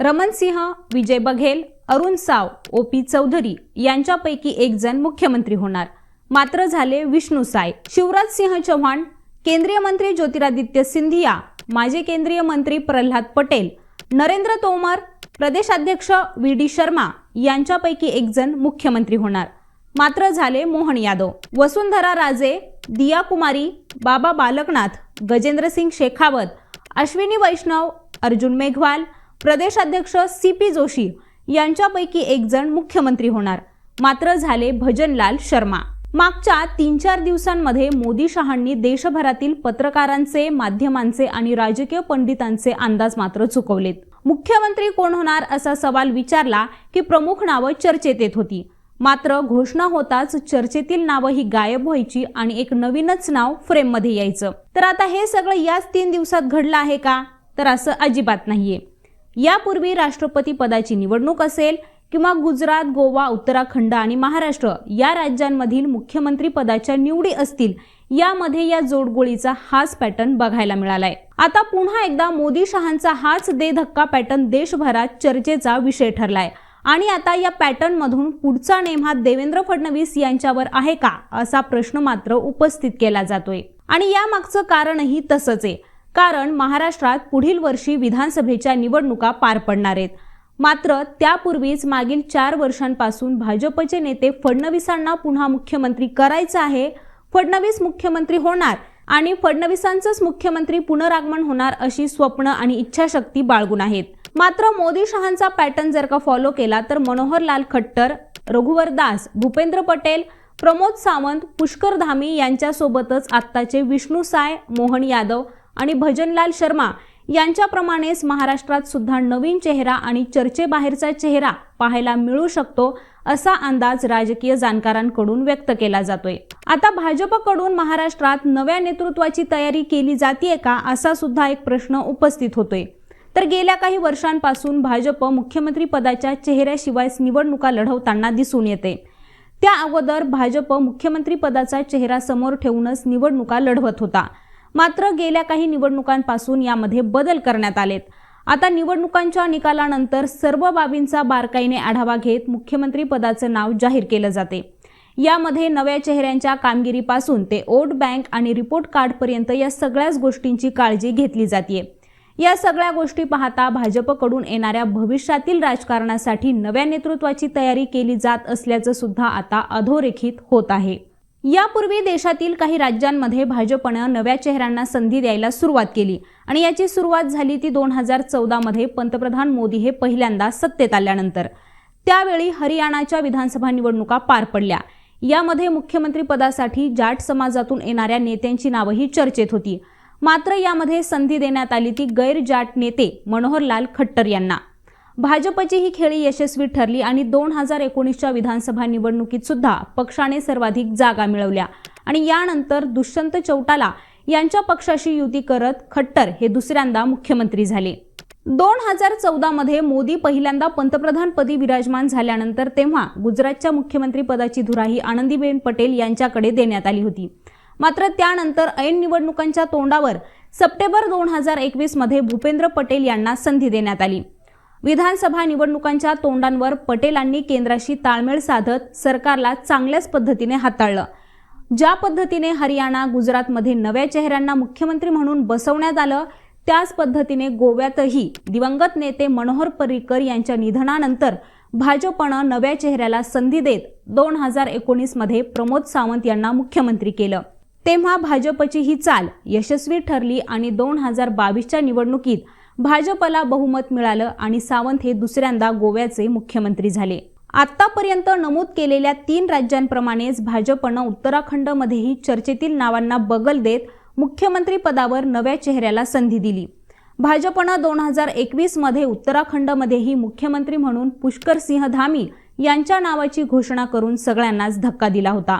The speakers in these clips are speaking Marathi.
रमन सिंह विजय बघेल अरुण साव ओ पी चौधरी यांच्यापैकी एक जण मुख्यमंत्री होणार. मात्र झाले विष्णू साय शिवराज सिंह चव्हाण केंद्रीय मंत्री ज्योतिरादित्य सिंधिया माजी केंद्रीय मंत्री प्रल्हाद पटेल नरेंद्र तोमर प्रदेशाध्यक्ष व्ही डी शर्मा यांच्यापैकी एक जण मुख्यमंत्री होणार. मात्र झाले मोहन यादव वसुंधरा राजे दिया कुमारी बाबा बालकनाथ गजेंद्र सिंग शेखावत अश्विनी वैष्णव अर्जुन मेघवाल प्रदेशाध्यक्ष सी पी जोशी यांच्यापैकी एक जण मुख्यमंत्री होणार. मात्र झाले भजनलाल शर्मा. मागच्या तीन चार दिवसांमध्ये मोदी शहांनी देशभरातील पत्रकारांचे माध्यमांचे आणि राजकीय पंडितांचे अंदाज मात्र चुकवलेत. मुख्यमंत्री कोण होणार असा सवाल विचारला की प्रमुख नावं चर्चेत येत होती. मात्र घोषणा होताच चर्चेतील नावं ही गायब व्हायची आणि एक नवीनच नाव फ्रेममध्ये यायचं. तर आता हे सगळं याच तीन दिवसात घडलं आहे का? तर असं अजिबात नाहीये. यापूर्वी राष्ट्रपती पदाची निवडणूक असेल किंवा गुजरात गोवा उत्तराखंड आणि महाराष्ट्र या राज्यांमधील मुख्यमंत्री पदाच्या निवडी असतील यामध्ये या जोडगोळीचा हाच पॅटर्न बघायला मिळालाय. आता पुन्हा एकदा मोदी शहांचा हाच दे धक्का पॅटर्न देशभरात चर्चेचा विषय ठरलाय. आणि आता या पॅटर्न मधून पुढचा नेम हा देवेंद्र फडणवीस यांच्यावर आहे का असा प्रश्न मात्र उपस्थित केला जातोय. आणि यामागचं कारणही तसंच आहे. कारण महाराष्ट्रात पुढील वर्षी विधानसभेच्या निवडणुका पार पडणार आहेत. मात्र त्यापूर्वीच मागील चार वर्षांपासून भाजपचे नेते फडणवीसांना पुन्हा मुख्यमंत्री करायचं आहे. फडणवीस मुख्यमंत्री होणार आणि फडणवीसांचंच मुख्यमंत्री पुनरागमन होणार अशी स्वप्न आणि इच्छाशक्ती बाळगून आहेत. मात्र मोदी शहांचा पॅटर्न जर का फॉलो केला तर मनोहरलाल खट्टर रघुवर दास भूपेंद्र पटेल प्रमोद सावंत पुष्कर धामी यांच्यासोबतच आत्ताचे विष्णू साय मोहन यादव आणि भजनलाल शर्मा यांच्याप्रमाणेच महाराष्ट्रात सुद्धा नवीन चेहरा आणि चर्चेबाहेरचा चेहरा पाहायला मिळू शकतो असा अंदाज राजकीय जाणकारांकडून व्यक्त केला जातोय. आता भाजपकडून महाराष्ट्रात नव्या नेतृत्वाची तयारी केली जाते का असा सुद्धा एक प्रश्न उपस्थित होतोय. तर गेल्या काही वर्षांपासून भाजप मुख्यमंत्री पदाच्या चेहऱ्याशिवाय निवडणुका लढवताना दिसून येते. त्या अगोदर भाजप मुख्यमंत्री पदाचा चेहरा समोर ठेवूनच निवडणुका लढवत होता. मात्र गेल्या काही निवडणुकांपासून यामध्ये बदल करण्यात आलेत. आता निवडणुकांच्या निकालानंतर सर्व बाबींचा बारकाईने आढावा घेत मुख्यमंत्री पदाचं नाव जाहीर केलं जाते. यामध्ये नव्या चेहऱ्यांच्या कामगिरीपासून ते वोट बँक आणि रिपोर्ट कार्डपर्यंत या सगळ्याच गोष्टींची काळजी घेतली जाते या सगळ्या गोष्टी पाहता भाजपकडून येणाऱ्या भविष्यातील राजकारणासाठी नव्या नेतृत्वाची तयारी केली जात असल्याचं सुद्धा आता अधोरेखित होत आहे. यापूर्वी देशातील काही राज्यांमध्ये भाजपनं नव्या चेहऱ्यांना संधी द्यायला सुरुवात केली. आणि याची सुरुवात झाली ती दोन हजार चौदामध्ये पंतप्रधान मोदी हे पहिल्यांदा सत्तेत आल्यानंतर. त्यावेळी हरियाणाच्या विधानसभा निवडणुका पार पडल्या. यामध्ये मुख्यमंत्री पदासाठी जाट समाजातून येणाऱ्या नेत्यांची नावंही चर्चेत होती. मात्र यामध्ये संधी देण्यात आली ती गैर जाट नेते मनोहरलाल खट्टर यांना. भाजपची ही खेळी यशस्वी ठरली आणि दोन हजार एकोणीसच्या विधानसभा निवडणुकीत सुद्धा पक्षाने सर्वाधिक जागा मिळवल्या. आणि यानंतर दुष्यंत चौटाला यांच्या पक्षाशी युती करत खट्टर हे दुसऱ्यांदा मुख्यमंत्री झाले. दोन हजार चौदामध्ये मोदी पहिल्यांदा पंतप्रधानपदी विराजमान झाल्यानंतर तेव्हा गुजरातच्या मुख्यमंत्री पदाची धुराही आनंदीबेन पटेल यांच्याकडे देण्यात आली होती. मात्र त्यानंतर ऐन निवडणुकांच्या तोंडावर सप्टेंबर दोन हजार एकवीसमध्ये भूपेंद्र पटेल यांना संधी देण्यात आली. विधानसभा निवडणुकांच्या तोंडांवर पटेलांनी केंद्राशी ताळमेळ साधत सरकारला चांगल्याच पद्धतीने हाताळलं. ज्या पद्धतीने हरियाणा गुजरातमध्ये नव्या चेहऱ्यांना मुख्यमंत्री म्हणून बसवण्यात आलं त्याच पद्धतीने गोव्यातही दिवंगत नेते मनोहर पर्रिकर यांच्या निधनानंतर भाजपनं नव्या चेहऱ्याला संधी देत दोन हजार एकोणीसमध्ये प्रमोद सावंत यांना मुख्यमंत्री केलं. तेव्हा भाजपची ही चाल यशस्वी ठरली आणि दोन हजार बावीसच्या निवडणुकीत भाजपला बहुमत मिळालं आणि सावंत हे दुसऱ्यांदा गोव्याचे मुख्यमंत्री झाले. आतापर्यंत नमूद केलेल्या तीन राज्यांप्रमाणेच भाजपनं उत्तराखंडमध्येही चर्चेतील नावांना बगल देत मुख्यमंत्री पदावर नव्या चेहऱ्याला संधी दिली. भाजपनं दोन हजार एकवीसमध्ये उत्तराखंडमध्येही मुख्यमंत्री म्हणून पुष्कर सिंह धामी यांच्या नावाची घोषणा करून सगळ्यांनाच धक्का दिला होता.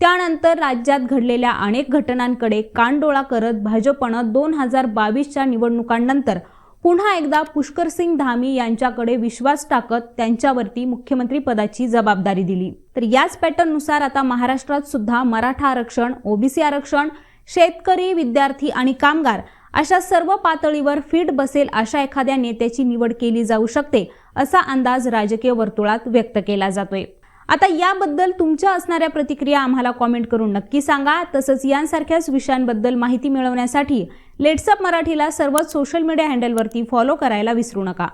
त्यानंतर राज्यात घडलेल्या अनेक घटनांकडे कानडोळा करत भाजपनं दोन हजार बावीसच्या निवडणुकांनंतर पुन्हा एकदा पुष्कर सिंग धामी यांच्याकडे विश्वास टाकत त्यांच्यावरती मुख्यमंत्री पदाची जबाबदारी दिली. तर याच पॅटर्ननुसार आता महाराष्ट्रात सुद्धा मराठा आरक्षण ओबीसी आरक्षण शेतकरी विद्यार्थी आणि कामगार अशा सर्व पातळीवर फिट बसेल अशा एखाद्या नेत्याची निवड केली जाऊ शकते असा अंदाज राजकीय वर्तुळात व्यक्त केला जातोय. आता याबद्दल तुमच्या असणाऱ्या प्रतिक्रिया आम्हाला कॉमेंट करून नक्की सांगा. तसंच यांसारख्याच विषयांबद्दल माहिती मिळवण्यासाठी लेट्सअप मराठीला सर्वच सोशल मीडिया हँडलवरती फॉलो करायला विसरू नका.